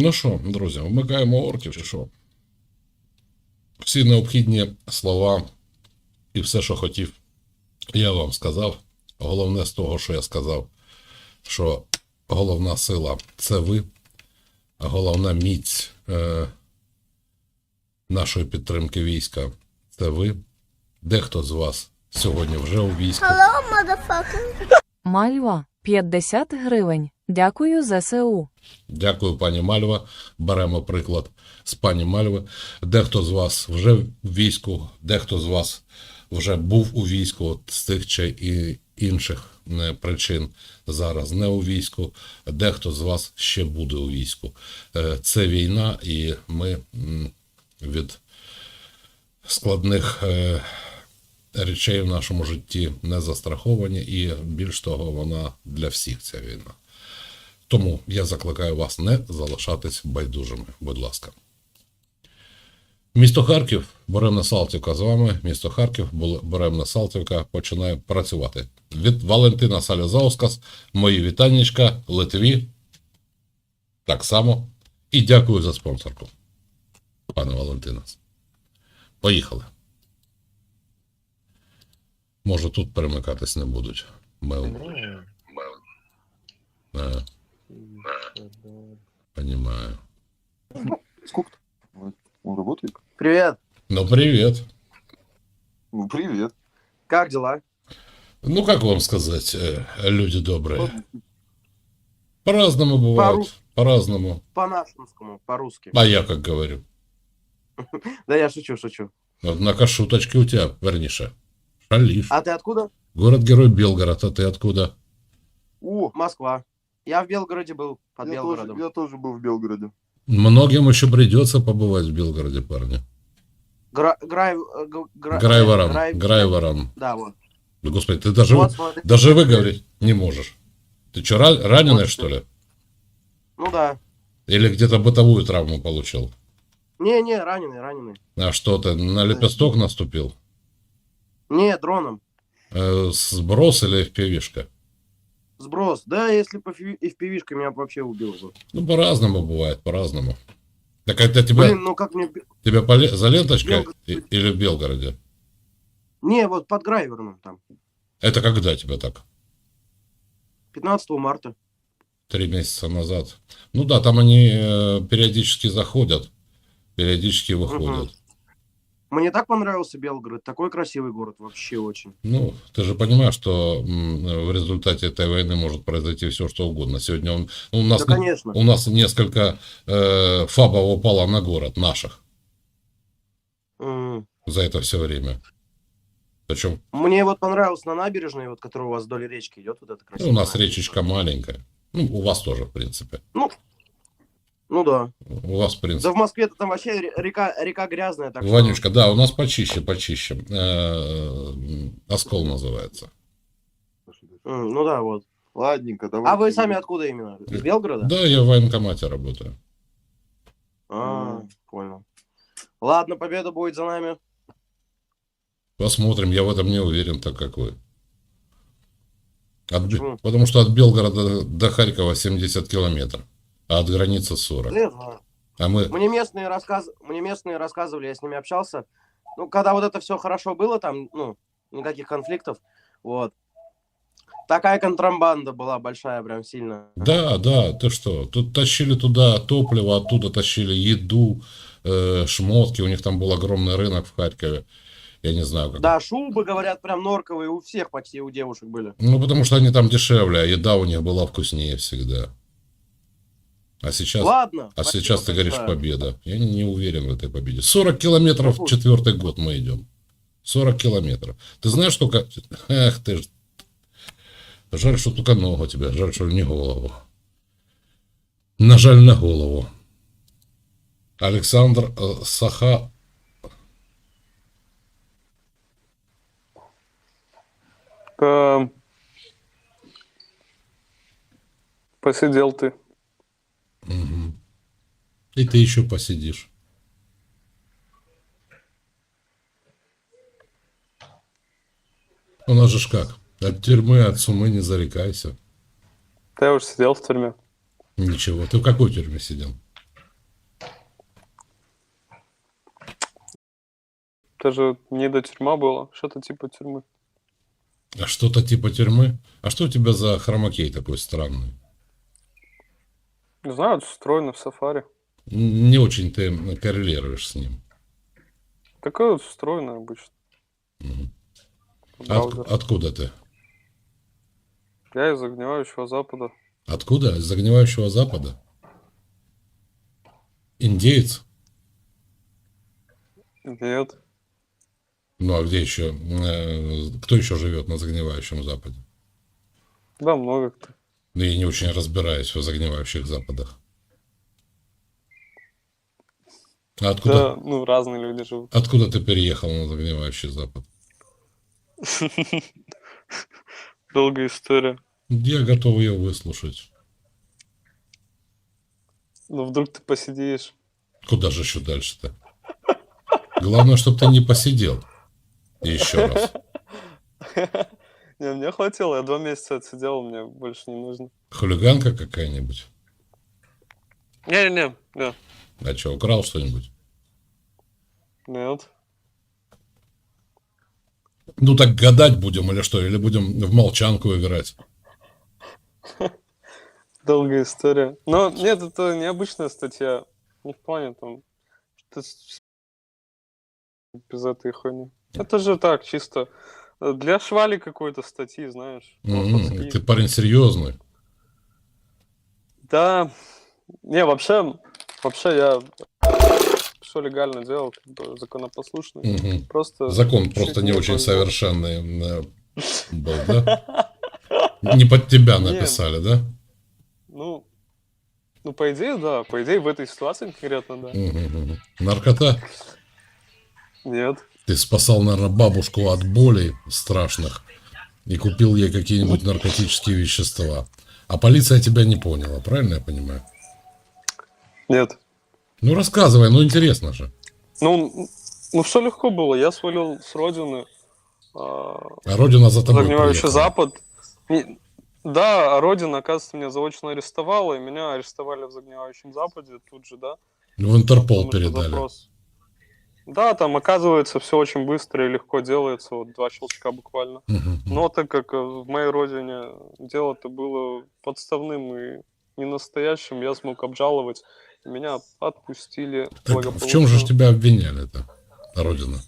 Ну що, друзі, вмикаємо орків чи що? Всі необхідні слова і все, що хотів, я вам сказав. Головне з того, що я сказав, що головна сила це ви, а головна міць е, нашої підтримки війська це ви. Дехто з вас сьогодні вже у війську. Hello, motherfucker. Мальва 50 гривень. Дякую ЗСУ. Дякую, пані Мальва. Беремо приклад з пані Мальви. Дехто з вас вже в війську, дехто з вас вже був у війську от з тих чи і інших е, причин зараз не у війську. Дехто з вас ще буде у війську. Е, Це війна, і ми від складних е, речей в нашому житті не застраховані, і більш того, вона для всіх ця війна. Тому я закликаю вас не залишатись байдужими, будь ласка. Місто Харків, Боремна Салтівка з вами. Місто Харків, Боремна Салтівка починає працювати. Від Валентина Салязаускас, мої вітаннячка, Литві. Так само. І дякую за спонсорку, пане Валентина. Поїхали. Може, тут перемикатись не будуть. Мел. Е, Понимаю. Сколько? Он работает? Привет. Ну, привет. Ну, привет. Как дела? Ну, как вам сказать, э, люди добрые? По-разному бывает. По-разному. По-нашенскому, по-русски. А я как говорю. Да я шучу, шучу. Однако шуточки у тебя, вернейше. Шалишь. А ты откуда? Город-герой Белгород, а ты откуда? О, Москва. Я в Белгороде был, под я тоже, Белгородом. я тоже был в Белгороде. Многим еще придется побывать в Белгороде, парни. Гра- Грай... э, гра- Грайворон. Грай- Грайворон. Да, вот. Да, Господи, ты даже, Вот, смотри. даже выговорить не можешь. Ты что, раненый, Вот. что ли? Ну да. Или где-то бытовую травму получил? Не-не, раненый, раненый. А что ты, на лепесток наступил? Не, дроном. Э, сброс или FPV-шка? Сброс. Да, если по пивишка меня вообще убил бы. Ну, по-разному бывает, по-разному. Так это тебя, Блин, ну как мне... тебя по за ленточкой Белгород. или в Белгороде? Не, вот под Грайверном там. Это когда тебя так? 15 марта. Три месяца назад. Ну да, там они э, периодически заходят, периодически выходят. Мне так понравился Белгород. Такой красивый город. Вообще очень. Ну, ты же понимаешь, что в результате этой войны может произойти все, что угодно. Сегодня он, у, нас, Да, конечно. у нас несколько э, фабов упало на город наших М. за это все время. Причем Мне вот понравилось на набережной, вот, которая у вас вдоль речки идет, вот это ну, красиво. у нас речечка маленькая. Ну, у вас тоже, в принципе. Ну да. У вас, в принципе. Да в Москве-то там вообще ре- река, река грязная, так что- Ванюшка, да, у нас почище, почище. Э, Оскол называется. Ну да, вот. Ладненько, давай. А вы сами откуда именно? Из Белгорода? Да, я в военкомате работаю. А, понял. Ладно, победа будет за нами. Посмотрим, я в этом не уверен, так как вы. От Почему? потому что от Белгорода до Харькова 70 километров, а от границы 40. Да я знаю. А мы... Мне местные, рассказ... Мне местные рассказывали, я с ними общался. Ну, когда вот это все хорошо было, там, ну, никаких конфликтов, вот. Такая контрабанда была большая, прям сильно. Да, да, ты что, тут тащили туда топливо, оттуда тащили еду, э, шмотки, у них там был огромный рынок в Харькове. Я не знаю, как. Да, шубы, говорят, прям норковые у всех почти, у девушек были. Ну, потому что они там дешевле, а еда у них была вкуснее всегда. А сейчас... Ладно. А сейчас ты говоришь победа. Я не уверен в этой победе. 40 километров четвертый год мы идем. 40 километров. Ты знаешь, сколько... Эх ты ж... Жаль, что только ногу тебе. Жаль, что не голову. На жаль, на голову. Александр э, Саха... Эм, Посидел ты. Угу. И ты еще посидишь. У нас же ж как, от тюрьмы, от сумы не зарекайся. Ты уже сидел в тюрьме. Ничего. Ты в какой тюрьме сидел? Это же не до тюрьма было, что-то типа тюрьмы. А что-то типа тюрьмы? А что у тебя за хромакей такой странный? Не знаю, встроено в. Н- Не очень ты коррелируешь с ним. Такое вот встроено обычно. В От- откуда ты? Я из огневающего запада. Откуда? Из загнивающего запада? Индеец? Нет. Ну а где еще? э, Кто еще живет на загнивающем западе? Да, много кто. Ну, я не очень разбираюсь в загнивающих западах. А откуда, Да, ну, разные люди живут. откуда ты переехал на загнивающий запад? Долгая история. Я готов ее выслушать. Ну, вдруг ты посидишь. Куда же еще дальше-то? Главное, чтобы ты не посидел. Еще раз. Не, мне хватило, я два месяца отсидел, мне больше не нужно. Хулиганка какая-нибудь? Не-не-не, не, А что, украл что-нибудь? нет. Ну так гадать будем или что? Или будем в молчанку играть? Долгая история. Но нет, это необычная статья. Не в плане там, без этой хуйни. Это же так, чисто для швали какой-то статьи, знаешь. Колхозские. Ты парень серьезный. Да. Не, вообще, вообще я все легально делал, как бы законопослушный. Мгм. Просто Закон просто не очень повезло. совершенный э, был, да? Не под тебя написали, да? Ну, ну, по идее, да. По идее, в этой ситуации конкретно, да. Наркота? Нет. Ты спасал, наверное, бабушку от болей страшных и купил ей какие-нибудь наркотические вещества. А полиция тебя не поняла, правильно я понимаю? Нет. Ну, рассказывай, ну, интересно же. Ну, ну все легко было. Я свалил с родины. а, А родина за тобой Загнивающий. Запад. Не- Да, а Родина, оказывается, меня заочно арестовала, и меня арестовали в Загнивающем Западе тут же, да. В Интерпол потому передали. запрос- Да, там, оказывается, все очень быстро и легко делается, вот два щелчка буквально. Но так как э, в моей родине дело-то было подставным и не настоящим, я смог обжаловать, меня отпустили. Так в чем же тебя обвиняли-то, родина?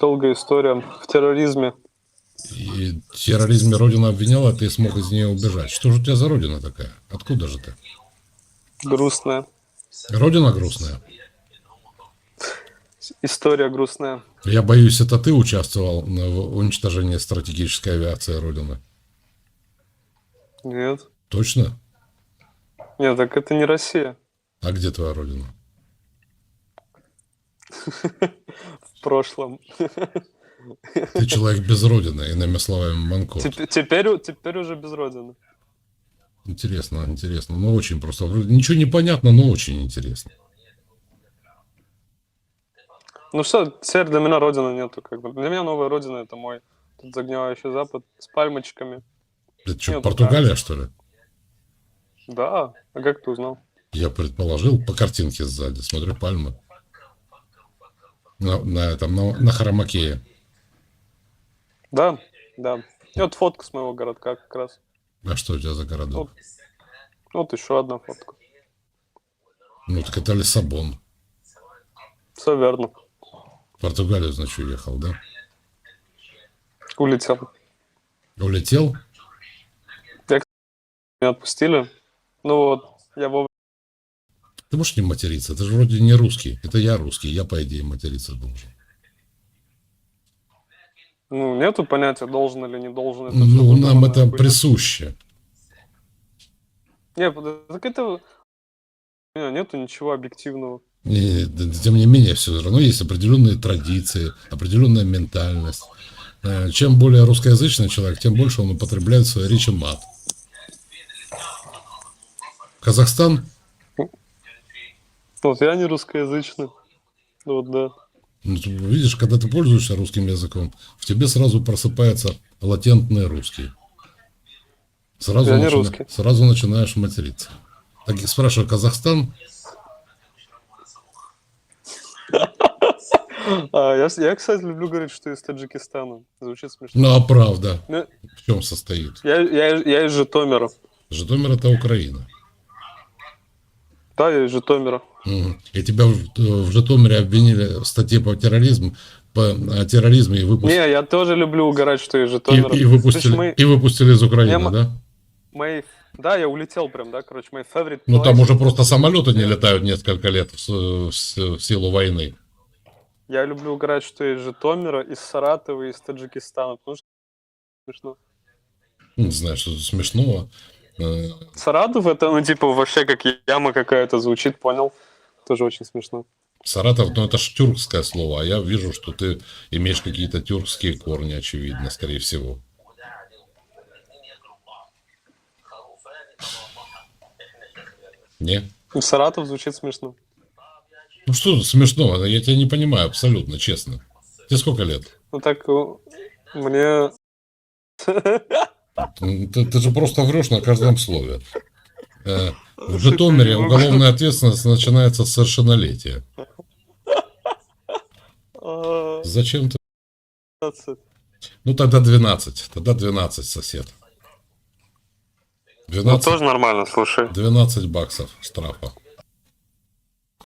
Долгая история в терроризме. И в терроризме родина обвиняла, а ты смог из нее убежать. Что же у тебя за родина такая? Откуда же ты? Грустная. Родина грустная. История грустная. Я боюсь, это ты участвовал в уничтожении стратегической авиации Родины. Нет. Точно? Нет, так это не Россия. А где твоя родина? В прошлом. Ты человек без родины, иными словами, манко. Теп- Теперь, теперь уже без родины. Интересно, интересно. Ну, очень просто. Ничего не понятно, но очень интересно. Ну все, теперь для меня родины нету. Как бы. Для меня новая родина это мой тут загнивающий запад с пальмочками. Это что, Нет, Португалия, что ли? Да, а как ты узнал? Я предположил по картинке сзади. Смотрю, пальмы. На, на этом, на, на хромакее. Да, да. И вот фотка с моего городка как раз. А что у тебя за городок? Вот еще одна фотка. Ну, так это Лиссабон. Все верно. В Португалию, значит, уехал, да? Улетел. Улетел? Меня отпустили. Ну вот, я вовремя. Ты можешь не материться? Ты же вроде не русский. Это я русский. Я, по идее, материться должен. Ну, нету понятия, должен или не должен. Это Ну, нам это хуйня. присуще. Не, так это... Не, нету ничего объективного. И, тем не менее, все равно есть определенные традиции, определенная ментальность. Э, Чем более русскоязычный человек, тем больше он употребляет в своей речи мат. Казахстан? Вот я не русскоязычный. Вот, да. Ну, ты видишь, когда ты пользуешься русским языком, в тебе сразу просыпается латентный русский. Сразу, Я начина- сразу начинаешь материться. Так спрашиваю, Казахстан? А, я, я, кстати, люблю говорить, что из Таджикистана. Звучит смешно. Ну, а правда Ну, в чем состоит? я, я, я из Житомира. Житомир это Украина. Да, я из Житомира. И тебя в, в Житомире обвинили в статье по терроризму, по о терроризме и Не, выпустили, я тоже люблю угорать, что из и, Житомира. и выпустили, мы- и выпустили из Украины, Я да? Мои... Да, я улетел прям, да, короче, мои favorite Ну там уже просто самолеты не летают несколько лет в, в в силу войны. Я люблю угорать, что из Житомира, из Саратова, из Таджикистана, потому что смешно. Не знаю, что смешного. Э, Саратов это, ну, типа, вообще как яма какая-то звучит, понял? Тоже очень смешно. Саратов, ну это ж тюркское слово, а я вижу, что ты имеешь какие-то тюркские корни, очевидно, скорее всего. Не? Ну, Саратов звучит смешно. Ну что тут смешного? Я тебя не понимаю абсолютно, честно. Тебе сколько лет? Ну так, э, мне... Ты, ты же просто врешь на каждом слове. Э, В Житомире уголовная ответственность начинается с совершеннолетия. А, Зачем ты? 15. Ну тогда 12. Тогда 12, сосед. Ну, 12, тоже нормально, слушай. 12 баксов штрафа.